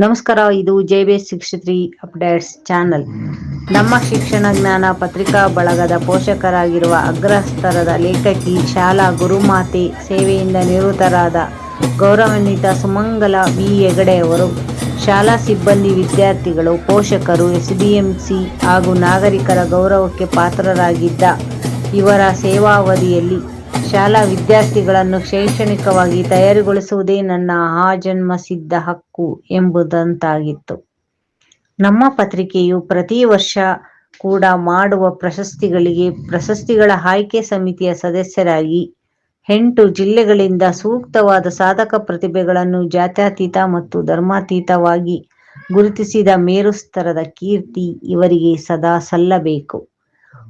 ನಮಸ್ಕಾರ, ಇದು J B sixty three updates channel. ನಮ್ಮ ಶಿಕ್ಷಣ ಜ್ಞಾನ ಪತ್ರಿಕಾ ಬಳಗದ ಪೋಷಕರಾಗಿರುವ ಅಗ್ರಸ್ತರದ ಲೇಖಕಿ ಶಾಲಾ ಗುರುಮಾತೆ ಸೇವೆಯಿಂದ ನಿವೃತ್ತರಾದ ಗೌರವಾನ್ವಿತ ಸುಮಂಗಲ ವಿ. ಹೆಗಡೆಯವರು ಶಾಲಾ ಸಿಬ್ಬಂದಿ ವಿದ್ಯಾರ್ಥಿಗಳು, ಪೋಷಕರು ಎಸ್ಡಿಎಂಸಿ ಹಾಗೂ ನಾಗರಿಕರ ಗೌರವಕ್ಕೆ ಪಾತ್ರರಾಗಿದ್ದ ಇವರ ಸೇವಾವಧಿಯಲ್ಲಿ ಶಾಲಾ ವಿದ್ಯಾರ್ಥಿಗಳನ್ನು ಶೈಕ್ಷಣಿಕವಾಗಿ ತಯಾರಿಗೊಳಿಸುವುದೇ ನನ್ನ ಆಜನ್ಮ ಸಿದ್ಧ ಹಕ್ಕು ಎಂಬುದಂತಾಗಿತ್ತು. ನಮ್ಮ ಪತ್ರಿಕೆಯು ಪ್ರತಿ ವರ್ಷ ಕೂಡ ಮಾಡುವ ಪ್ರಶಸ್ತಿಗಳಿಗೆ ಪ್ರಶಸ್ತಿಗಳ ಆಯ್ಕೆ ಸಮಿತಿಯ ಸದಸ್ಯರಾಗಿ ಎಂಟು ಜಿಲ್ಲೆಗಳಿಂದ ಸೂಕ್ತವಾದ ಸಾಧಕ ಪ್ರತಿಭೆಗಳನ್ನು ಜಾತ್ಯತೀತ ಮತ್ತು ಧರ್ಮಾತೀತವಾಗಿ ಗುರುತಿಸಿದ ಮೇರುಸ್ತರದ ಕೀರ್ತಿ ಇವರಿಗೆ ಸದಾ ಸಲ್ಲಬೇಕು.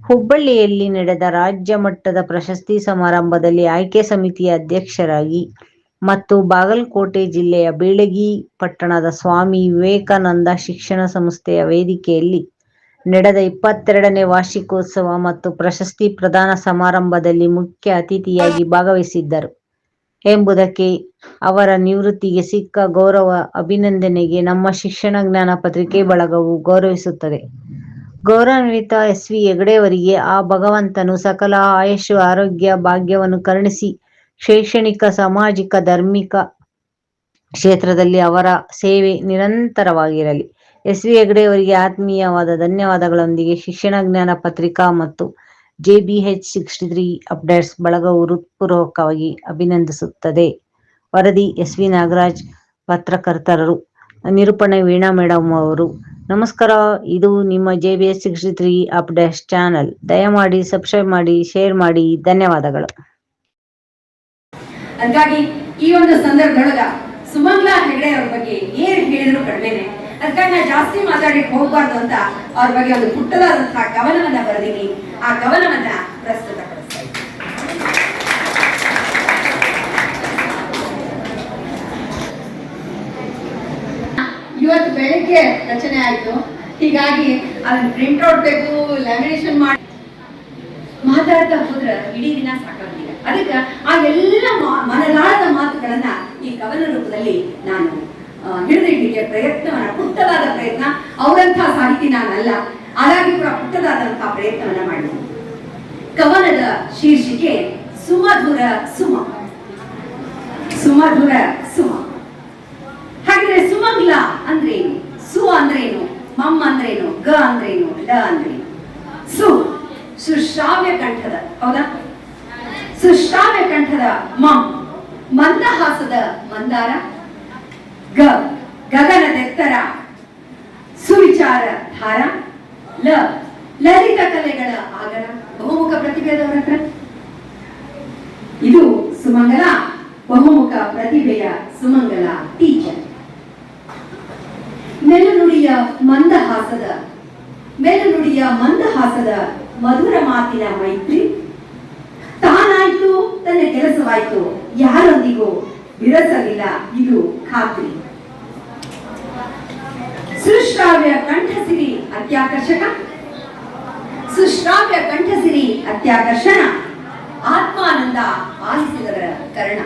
ಹುಬ್ಬಳ್ಳಿಯಲ್ಲಿ ನಡೆದ ರಾಜ್ಯ ಮಟ್ಟದ ಪ್ರಶಸ್ತಿ ಸಮಾರಂಭದಲ್ಲಿ ಆಯ್ಕೆ ಸಮಿತಿಯ ಅಧ್ಯಕ್ಷರಾಗಿ ಮತ್ತು ಬಾಗಲಕೋಟೆ ಜಿಲ್ಲೆಯ ಬೀಳಗಿ ಪಟ್ಟಣದ ಸ್ವಾಮಿ ವಿವೇಕಾನಂದ ಶಿಕ್ಷಣ ಸಂಸ್ಥೆಯ ವೇದಿಕೆಯಲ್ಲಿ ನಡೆದ ಇಪ್ಪತ್ತೆರಡನೇ ವಾರ್ಷಿಕೋತ್ಸವ ಮತ್ತು ಪ್ರಶಸ್ತಿ ಪ್ರದಾನ ಸಮಾರಂಭದಲ್ಲಿ ಮುಖ್ಯ ಅತಿಥಿಯಾಗಿ ಭಾಗವಹಿಸಿದ್ದರು ಎಂಬುದಕ್ಕೆ ಅವರ ನಿವೃತ್ತಿಗೆ ಸಿಕ್ಕ ಗೌರವ, ಅಭಿನಂದನೆಗೆ ನಮ್ಮ ಶಿಕ್ಷಣ ಜ್ಞಾನ ಪತ್ರಿಕೆ ಬಳಗವು ಗೌರವಿಸುತ್ತದೆ. ಗೌರವಾನ್ವಿತ ಎಸ್ ವಿ ಹೆಗಡೆಯವರಿಗೆ ಆ ಭಗವಂತನು ಸಕಲ ಆಯುಷು ಆರೋಗ್ಯ, ಭಾಗ್ಯವನ್ನು ಕರುಣಿಸಿ ಶೈಕ್ಷಣಿಕ, ಸಾಮಾಜಿಕ, ಧಾರ್ಮಿಕ ಕ್ಷೇತ್ರದಲ್ಲಿ ಅವರ ಸೇವೆ ನಿರಂತರವಾಗಿರಲಿ. ಎಸ್ ವಿ ಹೆಗಡೆಯವರಿಗೆ ಆತ್ಮೀಯವಾದ ಧನ್ಯವಾದಗಳೊಂದಿಗೆ ಶಿಕ್ಷಣ ಜ್ಞಾನ ಪತ್ರಿಕಾ ಮತ್ತು ಜೆಬಿಎಚ್ ಸಿಕ್ಸ್ಟಿ ತ್ರೀ ಅಪ್ಡೇಟ್ಸ್ ಬಳಗವು ಹೃತ್ಪೂರ್ವಕವಾಗಿ ಅಭಿನಂದಿಸುತ್ತದೆ. ವರದಿ ಎಸ್ ವಿ ನಾಗರಾಜ್, ಪತ್ರಕರ್ತರರು, ನಿರೂಪಣೆ ವೀಣಾ ಮೇಡಮ್ ಅವರು ನಮಸ್ಕಾರ, ಇದು ನಿಮ್ಮ J B S sixty three updates channel. ದಯಮಾಡಿ ಸಬ್ಸ್ಕ್ರೈಬ್ ಮಾಡಿ ಶೇರ್ ಮಾಡಿ, ಧನ್ಯವಾದಗಳು. ಅದಕ್ಕಾಗಿ ಈ ಒಂದು ಸಂದರ್ಭದೊಳಗ ಸುಮಂಗ್ಲಾ ಹೆಗಡೆ ಅವ್ರ ಬಗ್ಗೆ ಏನ್ ಹೇಳಿದ್ರು ಕಡಿಮೆನೆ. ಅದಕ್ಕಾಗಿ ನಾ ಜಾಸ್ತಿ ಮಾತಾಡಲಿಕ್ಕೆ ಹೋಗ್ಬಾರ್ದು ಅಂತ ಅವ್ರ ಬಗ್ಗೆ ಒಂದು ಪುಟ್ಟದಾದಂತಹ ಕವನವನ್ನ ಬರೆದೀನಿ. ಆ ಕವನವನ್ನ ಪ್ರಸ್ತುತಪಡಿಸ್ತಾ ಇವತ್ತು ಬೆಳಿಗ್ಗೆ ರಚನೆ ಆಯ್ತು. ಹೀಗಾಗಿ ಅದನ್ನ ಪ್ರಿಂಟ್ ಔಟ್ ಬೇಕು ಲ್ಯಾಮಿನೇಷನ್ ಮಾಡಿ. ಮಾತಾಡ್ತಾ ಹೋದ್ರೆ ಇಡೀ ದಿನ ಸಾಕಾಗಿಲ್ಲ ಅದಕ್ಕೆ ಆ ಎಲ್ಲ ಮನದಾಳದ ಮಾತುಗಳನ್ನ ಈ ಕವನ ರೂಪದಲ್ಲಿ ನಾನು ಹಿಡಿದಿಡ್ಲಿಕ್ಕೆ ಪ್ರಯತ್ನವನ್ನ, ಪುಟ್ಟದಾದ ಪ್ರಯತ್ನ, ಅವರಂತಹ ಸಾಹಿತಿ ನಾನಲ್ಲ. ಹಾಗಾಗಿ ಕೂಡ ಪುಟ್ಟದಾದಂತಹ ಪ್ರಯತ್ನವನ್ನ ಮಾಡಿದೆ ಕವನದ ಶೀರ್ಷಿಕೆ ಸುಮಧುರ ಸುಮ. ಸುಮಧುರ ಸುಮ. ಹಾಗಿದ್ರೆ ಸುಮಂಗ್ಲ ಅಂದ್ರೇನು? ಸು ಅಂದ್ರೇನು? ಮಮ್ ಅಂದ್ರೇನು? ಗ ಅಂದ್ರೇನು? ಡ ಅಂದ್ರೇನು? ಸು, ಸುಶ್ರಾವ್ಯ ಕಂಠದ, ಹೌದಾ? ಸುಶ್ರಾವ್ಯ ಕಂಠದ ಮಮ್, ಮಂದಹಾಸದ ಮಂದಾರ. ಗ ಗಗನದೆತ್ತರ ಸುವಿಚಾರ ಧಾರ. ಲ, ಲಲಿತ ಕಲೆಗಳ ಆಗರ, ಬಹುಮುಖ ಪ್ರತಿಭೆದವರ ಹತ್ರ. ಇದು ಸುಮಂಗಲ, ಬಹುಮುಖ ಪ್ರತಿಭೆಯ ಸುಮಂಗಲ ಟೀಚರ್ ಮೆಲುನುಡಿಯ ಮಂದಹಾಸದ. ಮೆಲುನುಡಿಯ ಮಂದಹಾಸದ ಮಧುರ ಮಾತಿನ ಮೈತ್ರಿ. ತಾನಾಯ್ತು, ತನ್ನ ಕೆಲಸವಾಯ್ತು, ಯಾರೊಂದಿಗೂ ವಿರಸಲಿಲ್ಲ ಇದು ಖಾತ್ರಿ. ಸುಶ್ರಾವ್ಯ ಕಂಠಸಿರಿ ಅತ್ಯಾಕರ್ಷಕ. ಸುಶ್ರಾವ್ಯ ಕಂಠಸಿರಿ ಅತ್ಯಾಕರ್ಷಣ. ಆತ್ಮಾನಂದ ಆಲಿಸಿದವರ ಕರ್ಣ.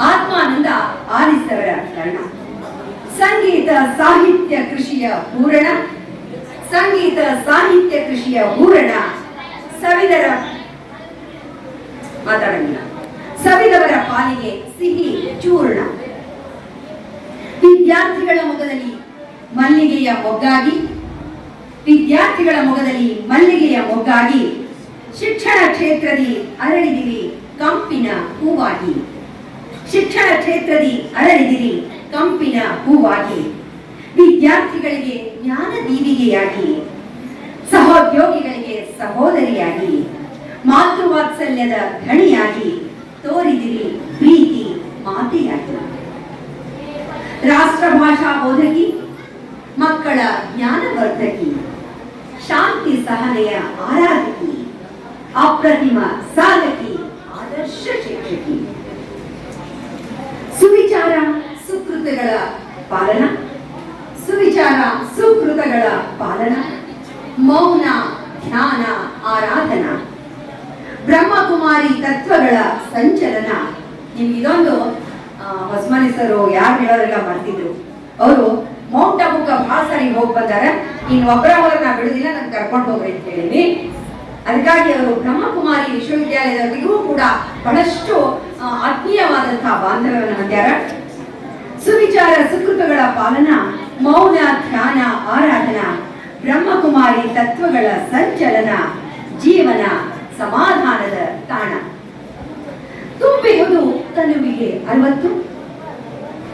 ಆತ್ಮಾನಂದ ಆಲಿಸಿದವರ ಕರ್ಣ. ಸಂಗೀತ ಸಾಹಿತ್ಯ ಕೃಷಿಯ ಪೂರಣ ಸಂಗೀತ ಸಾಹಿತ್ಯ ಕೃಷಿಯ ಪೂರಣ ಸವಿದರ ಮಾತಾಡಂಗಿಲ್ಲ ಸವಿದವರ ಪಾಲಿಗೆ ಸಿಹಿ ಚೂರ್ಣ. ವಿದ್ಯಾರ್ಥಿಗಳ ಮೊಗದಲ್ಲಿ ಮಲ್ಲಿಗೆಯ ಮೊಗ್ಗಾಗಿ. ವಿದ್ಯಾರ್ಥಿಗಳ ಮೊಗದಲ್ಲಿ ಮಲ್ಲಿಗೆಯ ಮೊಗ್ಗಾಗಿ. ಶಿಕ್ಷಣ ಕ್ಷೇತ್ರದಿ ಅರಳಿದಿರಿ ಕಂಪಿನ ಹೂವಾಗಿ. ಶಿಕ್ಷಣ ಕ್ಷೇತ್ರದಿ ಅರಳಿದಿರಿ ಕಂಪಿನ ಹೂವಾಗಿ ವಿದ್ಯಾರ್ಥಿಗಳಿಗೆ ಜ್ಞಾನ ದೀವಿಗೆಯಾಗಿ, ಸಹೋದ್ಯೋಗಿಗಳಿಗೆ ಸಹೋದರಿಯಾಗಿ ಮಾತೃವಾತ್ಸಲ್ಯದ ಧಣಿಯಾಗಿ ತೋರಿದಿರಿ ಪ್ರೀತಿ ಮಾತೆಯಾಗಿ. ರಾಷ್ಟ್ರ ಭಾಷಾ ಬೋಧಕಿ, ಮಕ್ಕಳ ಜ್ಞಾನವರ್ಧಕಿ, ಶಾಂತಿ ಸಹನೆಯ ಆರಾಧಕಿ, ಅಪ್ರತಿಮ ಸಾಧಕಿ. ಸುಕೃತಗಳ ಪಾಲನ, ಸುವಿಚಾರ, ಸುಕೃತಗಳ ಪಾಲನ, ಮೌನ, ಧ್ಯಾನ, ಆರಾಧನಾ, ಬ್ರಹ್ಮಕುಮಾರಿ ತತ್ವಗಳ ಸಂಚಲನ. ನಿಮ್ಗೆ ಇದೊಂದು ಹೊಸಮನಿ ಸರ್ ಯಾರು ಹೇಳೋರೆಲ್ಲ ಮಾಡ್ತಿದ್ರು ಅವರು ಮೌಂಟ್ ಅಬುಕ್ಕ ಸಾರಿ ಹೋಗಿ ಬಂದಾರೆ. ಇನ್ನು ಒಬ್ಬರ ನಾ ಬಿಡುದಿಲ್ಲ, ನಾನು ಕರ್ಕೊಂಡು ಹೋಗ್ರಿ ಅಂತ ಹೇಳಿದ್ವಿ ಅದಕ್ಕಾಗಿ ಅವರು ಬ್ರಹ್ಮಕುಮಾರಿ ವಿಶ್ವವಿದ್ಯಾಲಯದವರಿಗೂ ಕೂಡ ಬಹಳಷ್ಟು ಆತ್ಮೀಯವಾದಂತಹ ಬಾಂಧವ್ಯವನ್ನು ಹೊಂದ್ಯಾರ. ಸುವಿಚಾರ ಸುಕೃತಗಳ ಪಾಲನ, ಮೌನ, ಧ್ಯಾನ, ಆರಾಧನಾ, ಬ್ರಹ್ಮಕುಮಾರಿ ತತ್ವಗಳ ಸಂಚಲನ, ಜೀವನ ಸಮಾಧಾನದ ತಾಣ. ತುಂಬಿಹುದು ತನುವಿಗೆ ಅರವತ್ತು.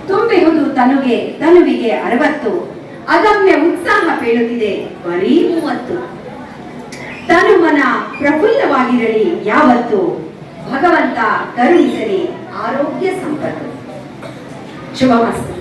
ತುಂಬಿಹುದು ತನುಗೆ, ತನುವಿಗೆ ಅರವತ್ತು. ಅದಮ್ಯ ಉತ್ಸಾಹ ಪೇಳುತ್ತಿದೆ ಬರೀ ಮೂವತ್ತು. ತನು ಮನ ಪ್ರಫುಲ್ಲವಾಗಿರಲಿ ಯಾವತ್ತು. ಭಗವಂತ ಕರುಣಿಸಲಿ ಆರೋಗ್ಯ ಸಂಪತ್ತು. 去吧，妈